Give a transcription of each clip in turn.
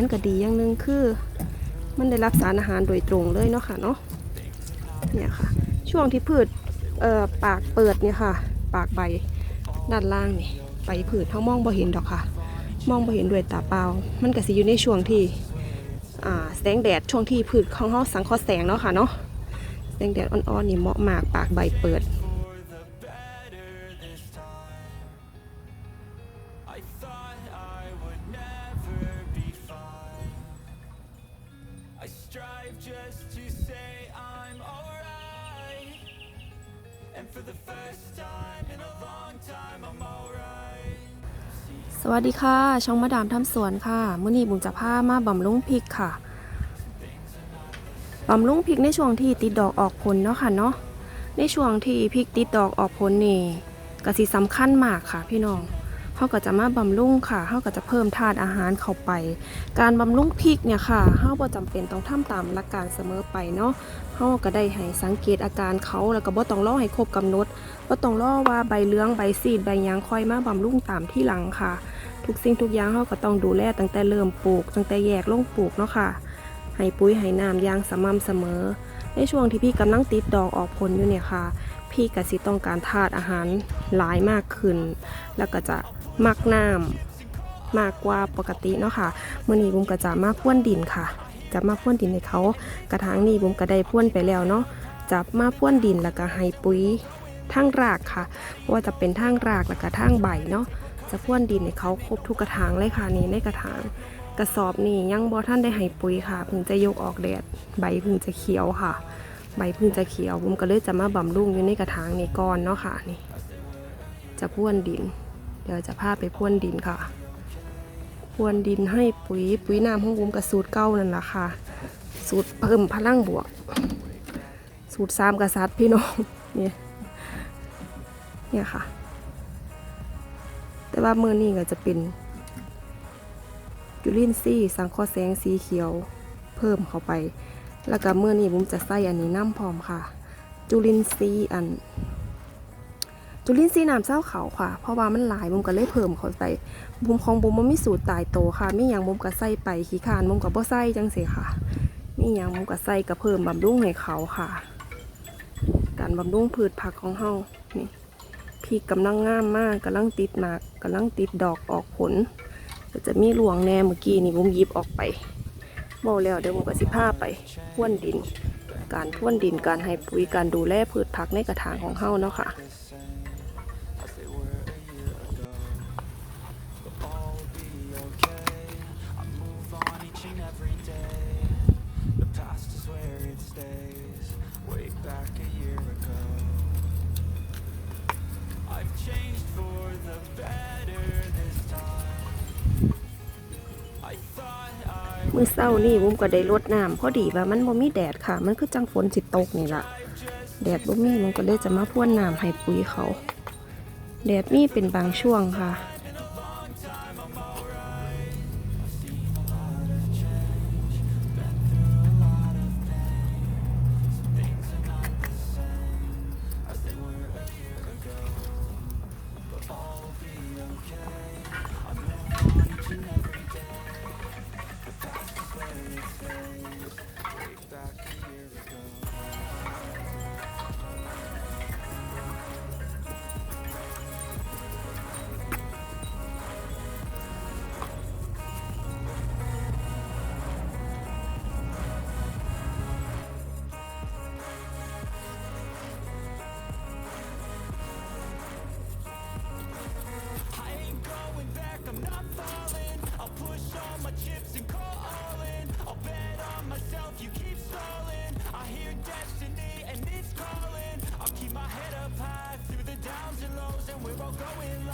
มันก็ดีอย่างหนึ่งคือ มันได้รับสารอาหารโดยตรงเลยเนาะค่ะเนาะเนี่ยค่ะ ช่วงที่พืชเอ่อปากเปิดเนี่ยค่ะ ปากใบด้านล่างนี่ใบพืชเขามองบ่เห็นดอกค่ะ มองบ่เห็นด้วยตาเปล่า มันก็สิอยู่ในช่วงที่แสงแดดช่วงที่พืชของเขาสังเคราะห์แสงเนาะค่ะเนาะแสงแดดอ่อนๆนี่เหมาะมากปากใบเปิด สวัสดีค่ะ ช่องมาดามทำสวนค่ะมื้อนี้บุญจะพามาบำรุงพริกค่ะบำรุงพริกในช่วงที่ติดดอกออกผลเนาะค่ะเนาะในช่วงที่พริกติดดอกออกผลนี่กะสิสำคัญมากค่ะพี่น้อง เขาก็จะมาบำรุงค่ะเขาก็จะเพิ่มธาตุอาหารเข้าไป การบำรุงพริกเนี่ยค่ะเขาบ่จำเป็นต้องทำตามหลักการเสมอไปเนาะเขาก็ได้ให้สังเกตอาการเขาแล้วก็บ่ต้องรอให้ครบกำหนดบ่ต้องรอว่าใบเหลืองใบซีดใบยางค่อยมาบำรุงตามที่หลังค่ะ ทุกสิ่งทุกอย่างเราก็ต้องดูแลตั้งแต่เริ่มปลูก ตั้งแต่แยกลงปลูกเนาะค่ะให้ปุ๋ยให้น้ำยางสม่ำเสมอ ในช่วงที่พี่กำลังติดดอกออกผลอยู่เนี่ยค่ะ พี่กสิต้องการธาตุอาหารหลายมากขึ้น แล้วก็จะมักน้ำมากกว่าปกติเนาะค่ะเมื่อนี้บุ้มก็จะมาพ่วนดินค่ะ จะมาพ่วนดินให้เขา กระถางนี้บุ้มก็ได้พ่วนไปแล้วเนาะจะมาพ่วนดินแล้วก็ให้ปุ๋ยทั้งรากค่ะว่าจะเป็นทั้งรากแล้วก็ทั้งใบเนาะจะพ่วนดินให้เขาครบทุกกระถางเลยค่ะนี่ในกระถางกระสอบนี่ยังบอท่านได้ให้ปุ๋ยค่ะเพิ่งจะยกออกแดดใบเพิ่งจะเขียวค่ะ ใบพิ่งจะเขียวผมก็เลยจะมาบำรุงอยู่ในกระถางนี่ก่อนเนาะค่ะนี่ จะพ่วนดิน เดี๋ยวจะพาไปพ่วนดินค่ะพ่วนดินให้ปุ๋ยปุ๋ยน้ำของบุมกับสูตรเก้านั่นแหละค่ะ สูตรเพิ่มพลังบวก สูตรสามกษัตริย์พี่น้องเนี่ยเนี่ยค่ะ แต่ว่าเมื่อนี่ก็จะเป็นจุลินทรีย์สังเคราะห์แสงสีเขียวเพิ่มเข้าไป แล้วก็มือนี้บุ้มจะใส่อันนี้น้ำพร้อมค่ะ จุลินทรีย์อัน จุลินทรีย์น้ำเศร้าเขาวค่ะ เพราะว่ามันหลายบุ้มก็เลยเพิ่มเข้าไปบุ้มของบุ้มมันไมีสูตรตายโตค่ะไมีอย่างบุ้มก็ใส่ไปขี้ขานบุ้มก็บ่ใส่จังเสียค่ะมีอย่างบุ้มก็ใส่ก็เพิ่มบำรุงให้เขาค่ะ การบำรุงพืชผักของเฮานี่พี่กำลังงามมากกำลังติดหมากกำลังติดดอกออกผลก็จะมีหลวงแน่เมื่อกี้นี่บุ้มยิบออกไป บอกแล้วเดี๋ยวผมก็สิพาไปพ่วนดิน การพ่วนดินการให้ปุ๋ยการดูแลพืชผักในกระถางของเฮาเนาะค่ะ As they were a year มื้อเศร้านี่บุ้มก็ได้รดน้ำพอดีว่ามันบ่มีแดดค่ะ มันคือจังฝนสิตกนี่ล่ะแดดบ่มีมันก็เลยจะมาพ่วนน้ำให้ปุ๋ยเขา แดดมีเป็นบางช่วงค่ะ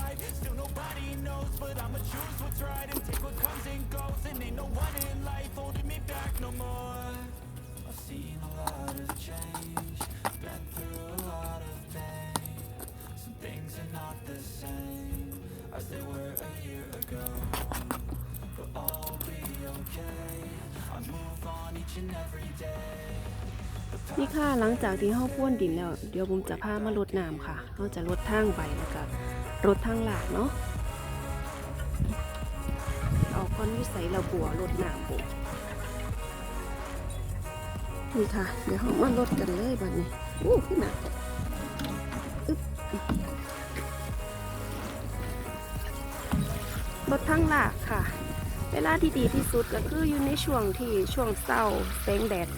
life Still nobody knows But I'ma choose what's right And take what comes and goes And ain't no one in life holding me back no more I've seen a lot of change, been through a lot of pain. Some things are not the same as they were a year ago. But all be okay. I move on each and every day. นี่ค่ะหลังจากที่เฮาพ่วนดินแล้ว เดี๋ยวบุมจะพามาลดน้ำค่ะเฮาจะลดทางใบแล้วก็ ลดทางหลากเนาะเอาก่อนอนอยู่ใส่ระบัวรดน้ำปุ๊นี่ค่ะ เดี๋ยวเรามาลดกันเลยบัดนี้อู้ขึ้นหนักอึ๊บลดทั้งหลากค่ะ เวลาที่ดีที่สุดก็คืออยู่ในช่วงที่ช่วงเศร้าแสงแดด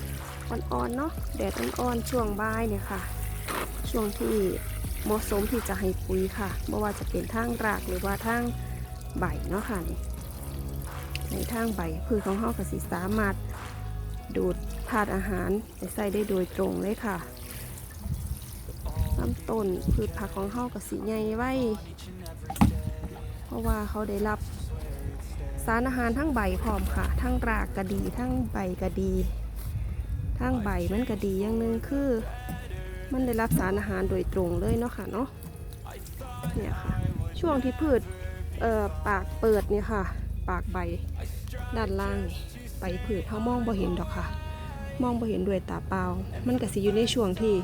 อ่อนๆเนาะแดดอ่อนๆช่วงบ่ายเนี่ยค่ะ ช่วงที่ เหมาะสมที่จะให้ปุ๋ยค่ะไม่ว่าจะเป็นทางรากหรือว่าทางใบเนาะค่ะนี่ในทางใบพืชของเฮาก็สิสามารถดูดธาตุอาหารไปใส่ได้โดยตรงเลยค่ะลำต้นพืชผักของเฮาก็สิใหญ่ไว้ เพราะว่าเขาได้รับสารอาหารทั้งใบพร้อมค่ะ ทั้งรากก็ดี ทั้งใบก็ดี ทั้งใบมันก็ดีอย่างหนึ่งคือ มันได้รับสารอาหารโดยตรงเลยเนาะค่ะเนาะเนี่ยค่ะ ช่วงที่พืชเอ่อปากเปิดเนี่ยค่ะ ปากใบด้านล่างนี่ใบพืชเขามองบ่เห็นดอกค่ะ มองบ่เห็นด้วยตาเปล่า มันก็สิอยู่ในช่วงที่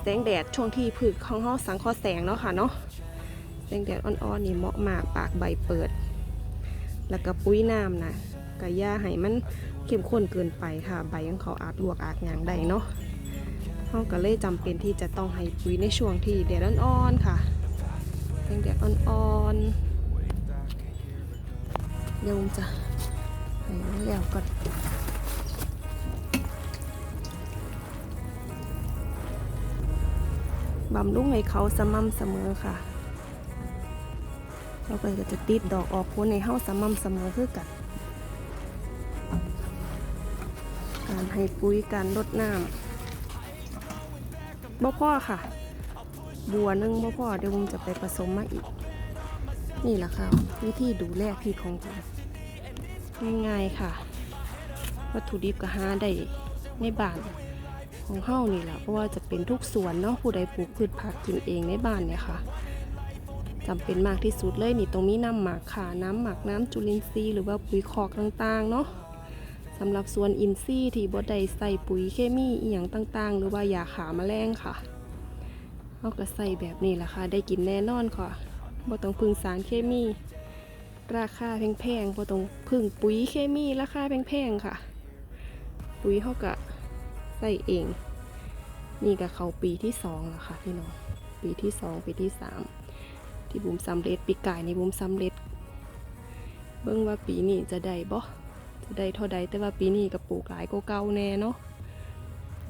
แสงแดดช่วงที่พืชของเขาสังเคราะห์แสงเนาะค่ะเนาะแสงแดดอ่อนๆนี่เหมาะมากปากใบเปิด แล้วก็ปุ๋ยน้ำนะกะย่าให้มันเข้มข้นเกินไปค่ะ ใบของเขาอาจลวกอาจยางได้เนาะ เขาก็เลยจำเป็นที่จะต้องให้ปุ๋ยในช่วงที่แดดอ่อนๆค่ะแดดอ่อนๆเดี๋ยวจะให้แล้วก่อนบำรุงให้เขาสม่ำเสมอค่ะเราก็จะติดดอกออกผลในเฮาสม่ำเสมอคือกัน การให้ปุ๋ยการลดน้ำ บ่พ่อค่ะ บัวนึงบ่พ่อเดี๋ยวผมจะไปผสมมาอีก นี่แหละค่ะ วิธีดูแลพริกของผมง่ายๆค่ะ วัตถุดิบก็หาได้ในบ้านของเฮานี่แหละเพราะว่าจะเป็นทุกสวนเนาะผู้ใดปลูกพืชผักกินเองในบ้านเนี่ยค่ะจำเป็นมากที่สุดเลยนี่ตรงนี้น้ำหมักค่ะ น้ำหมักน้ำจุลินทรีย์หรือว่าปุ๋ยคอกต่างๆเนาะ สำหรับส่วนอินทรีย์ที่บ่ได้ใส่ปุ๋ยเคมีอีหยังต่างๆ หรือว่ายาขาแมลงค่ะเราก็ใส่แบบนี้แหละค่ะ ได้กินแน่นอนค่ะบ่ต้องพึ่งสารเคมี ราคาแพงๆบ่ต้องพึ่งปุ๋ยเคมีราคาแพงๆค่ะ ปุ๋ยเขาก็ใส่เอง นี่ก็เข้าปีที่สองแล้วค่ะพี่น้องปีที่สองปีที่สามที่บุ๋มสำเร็จปีกายนี่บุ๋มสำเร็จ เบิ่งว่าปีนี้จะได้บ่ ได้เท่าใดแต่ว่าปีนี้กับปลูกหลายกว่าเก่าแน่เนาะ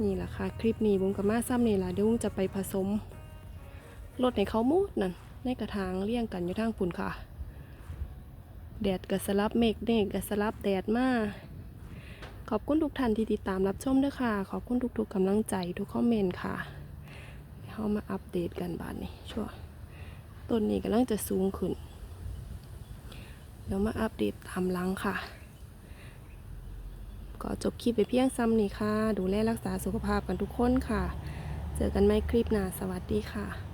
นี่แหละค่ะ คลิปนี้บุ้มกับมาซ้ำนี่แหละเดี๋ยวบุ้มจะไปผสมรดในเขามูดนั่นในกระถางเลี้ยงกันอยู่ทางปุ่นค่ะ แดดกับสลับเมฆเมฆกับสลับแดดมาขอบคุณทุกท่านที่ติดตามรับชมด้วยค่ะ ขอบคุณทุกๆกำลังใจทุกคอมเมนต์ค่ะเข้ามาอัปเดตกันบาดนี้ชั่วต้นนี้กำลังจะสูงขึ้นเดี๋ยวมาอัปเดตตามหลังค่ะ ก็จบคลิปไปเพียงซ้ำนี่ค่ะ ดูแลรักษาสุขภาพกันทุกคนค่ะ เจอกันใหม่คลิปหน้าสวัสดีค่ะ